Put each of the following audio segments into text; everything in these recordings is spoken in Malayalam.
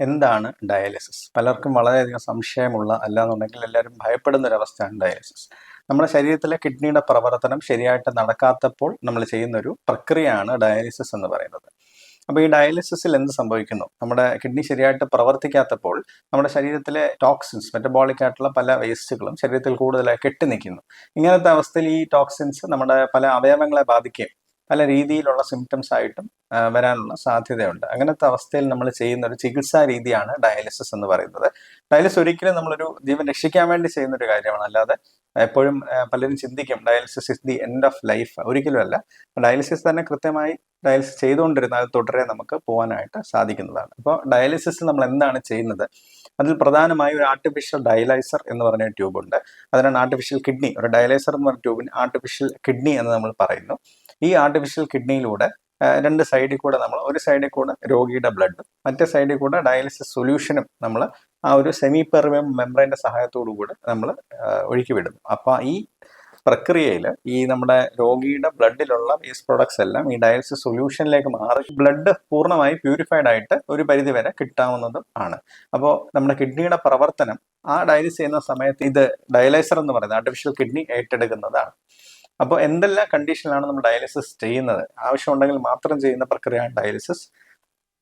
എന്താണ് ഡയാലിസിസ്? പലർക്കും വളരെയധികം സംശയമുള്ള അല്ലാന്നുണ്ടെങ്കിൽ എല്ലാവരും ഭയപ്പെടുന്ന ഒരു അവസ്ഥയാണ് ഡയാലിസിസ്. നമ്മുടെ ശരീരത്തിലെ കിഡ്നിയുടെ പ്രവർത്തനം ശരിയായിട്ട് നടക്കാത്തപ്പോൾ നമ്മൾ ചെയ്യുന്ന ഒരു പ്രക്രിയയാണ് ഡയാലിസിസ് എന്ന് പറയുന്നത്. അപ്പോൾ ഈ ഡയാലിസിസിൽ എന്ത് സംഭവിക്കുന്നു? നമ്മുടെ കിഡ്നി ശരിയായിട്ട് പ്രവർത്തിക്കാത്തപ്പോൾ നമ്മുടെ ശരീരത്തിലെ ടോക്സിൻസ് മെറ്റബോളിക് ആയിട്ടുള്ള പല വേസ്റ്റുകളും ശരീരത്തിൽ കൂടുതലായി കെട്ടി നിൽക്കുന്നു. ഇങ്ങനത്തെ അവസ്ഥയിൽ ഈ ടോക്സിൻസ് നമ്മുടെ പല അവയവങ്ങളെ ബാധിക്കുകയും പല രീതിയിലുള്ള സിംറ്റംസ് ആയിട്ടും വരാനുള്ള സാധ്യതയുണ്ട്. അങ്ങനത്തെ അവസ്ഥയിൽ നമ്മൾ ചെയ്യുന്ന ഒരു ചികിത്സാ രീതിയാണ് ഡയാലിസിസ് എന്ന് പറയുന്നത്. ഡയാലിസിസ് ഒരിക്കലും നമ്മളൊരു ജീവൻ രക്ഷിക്കാൻ വേണ്ടി ചെയ്യുന്ന ഒരു കാര്യമാണ്. അല്ലാതെ എപ്പോഴും പലരും ചിന്തിക്കും dialysis is the end of life ഒരിക്കലും അല്ല. ഡയാലിസിസ് തന്നെ കൃത്യമായി ഡയാലിസിസ് ചെയ്തുകൊണ്ടിരുന്നാൽ തുടരെ നമുക്ക് പോകാനായിട്ട് സാധിക്കുന്നതാണ്. അപ്പോൾ ഡയാലിസിസ് നമ്മൾ എന്താണ് ചെയ്യുന്നത്? അതിൽ പ്രധാനമായി ഒരു ആർട്ടിഫിഷ്യൽ ഡയലൈസർ എന്ന് പറഞ്ഞ ട്യൂബ് ഉണ്ട്. അതിനാണ് ആർട്ടിഫിഷ്യൽ കിഡ്നി ഒരു ഡയലൈസർ എന്ന് പറഞ്ഞ ട്യൂബിന് ആർട്ടിഫിഷ്യൽ കിഡ്നി എന്ന് നമ്മൾ പറയുന്നു. ഈ ആർട്ടിഫിഷ്യൽ കിഡ്നിയിലൂടെ രണ്ട് സൈഡിൽ കൂടെ നമ്മൾ ഒരു സൈഡിൽ കൂടെ രോഗിയുടെ ബ്ലഡും മറ്റേ സൈഡിൽ കൂടെ ഡയാലിസിസ് സൊല്യൂഷനും നമ്മൾ ആ ഒരു സെമി പെർമിയം മെംബ്രൈന്റെ സഹായത്തോടു കൂടെ നമ്മൾ ഒഴുക്കി വിടുന്നു. അപ്പോൾ ഈ പ്രക്രിയയിൽ ഈ നമ്മുടെ രോഗിയുടെ ബ്ലഡിലുള്ള വേസ്റ്റ് പ്രോഡക്ട്സ് എല്ലാം ഈ ഡയാലിസിസ് സൊല്യൂഷനിലേക്ക് മാറി ബ്ലഡ് പൂർണമായി പ്യൂരിഫൈഡ് ആയിട്ട് ഒരു പരിധി വരെ കിട്ടാവുന്നതും ആണ്. അപ്പോൾ നമ്മുടെ കിഡ്നിയുടെ പ്രവർത്തനം ആ ഡയാലിസ് ചെയ്യുന്ന സമയത്ത് ഇത് ഡയലൈസർ എന്ന് പറയുന്നത് ആർട്ടിഫിഷ്യൽ കിഡ്നി ഏറ്റെടുക്കുന്നതാണ്. അപ്പോൾ എന്തെല്ലാം കണ്ടീഷനിലാണ് നമ്മൾ ഡയാലിസിസ് ചെയ്യുന്നത്? ആവശ്യമുണ്ടെങ്കിൽ മാത്രം ചെയ്യുന്ന പ്രക്രിയയാണ് ഡയാലിസിസ്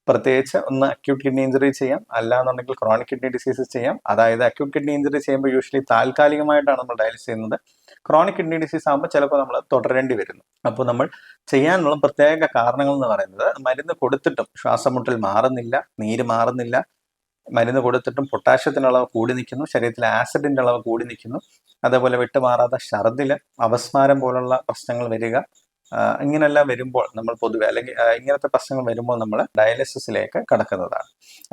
പ്രത്യേകിച്ച് ഒന്ന് അക്യൂട്ട് കിഡ്നി ഇഞ്ചുറി ചെയ്യാം. അല്ലാന്നുണ്ടെങ്കിൽ ക്രോണിക് കിഡ്നി ഡിസീസസ് ചെയ്യാം. അതായത് അക്യൂട്ട് കിഡ്നി ഇഞ്ചുറി ചെയ്യുമ്പോൾ യൂഷ്വലി താൽക്കാലികമായിട്ടാണ് നമ്മൾ ഡയാലിസ് ചെയ്യുന്നത്. ക്രോണിക് കിഡ്നി ഡിസീസ് ആകുമ്പോൾ ചിലപ്പോൾ നമ്മൾ തുടരേണ്ടി വരുന്നു. അപ്പോൾ നമ്മൾ ചെയ്യാനുള്ള പ്രത്യേക കാരണങ്ങൾ എന്ന് പറയുന്നത് മരുന്ന് കൊടുത്തിട്ടും ശ്വാസമുട്ടൽ മാറുന്നില്ല നീര് മാറുന്നില്ല. മരുന്ന് കൊടുത്തിട്ടും പൊട്ടാഷ്യത്തിന്റെ അളവ് കൂടി നിൽക്കുന്നു ശരീരത്തിലെ ആസിഡിന്റെ അളവ് കൂടി നിൽക്കുന്നു. അതേപോലെ വിട്ടുമാറാത്ത ഛർദിൽ അവസ്മാരം പോലുള്ള പ്രശ്നങ്ങൾ വരിക ഇങ്ങനെല്ലാം വരുമ്പോൾ നമ്മൾ പൊതുവെ അല്ലെങ്കിൽ ഇങ്ങനത്തെ പ്രശ്നങ്ങൾ വരുമ്പോൾ നമ്മൾ ഡയാലിസിസിലേക്ക് കടക്കുന്നതാണ്.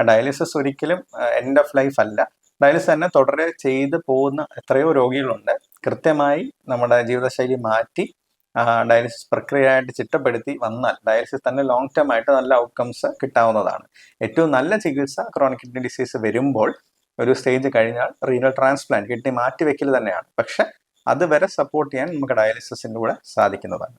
ഡയാലിസിസ് ഒരിക്കലും എൻഡ് ഓഫ് ലൈഫ് അല്ല. ഡയാലിസിസ് തന്നെ തുടരെ ചെയ്ത് പോകുന്ന എത്രയോ രോഗികളുണ്ട്. കൃത്യമായി നമ്മുടെ ജീവിതശൈലി മാറ്റി ഡയാലിസിസ് പ്രക്രിയയായിട്ട് ചിട്ടപ്പെടുത്തി വന്നാൽ ഡയാലിസിസ് തന്നെ ലോങ് ടേം ആയിട്ട് നല്ല ഔട്ട്കംസ് കിട്ടാവുന്നതാണ്. ഏറ്റവും നല്ല ചികിത്സ ക്രോണിക് കിഡ്നി ഡിസീസ് വരുമ്പോൾ ഒരു സ്റ്റേജ് കഴിഞ്ഞാൽ റീനൽ ട്രാൻസ്പ്ലാന്റ് കിഡ്നി മാറ്റിവെക്കൽ തന്നെയാണ്. പക്ഷെ അതുവരെ സപ്പോർട്ട് ചെയ്യാൻ നമുക്ക് ഡയാലിസിസിന്റെ കൂടെ സാധിക്കുന്നതാണ്.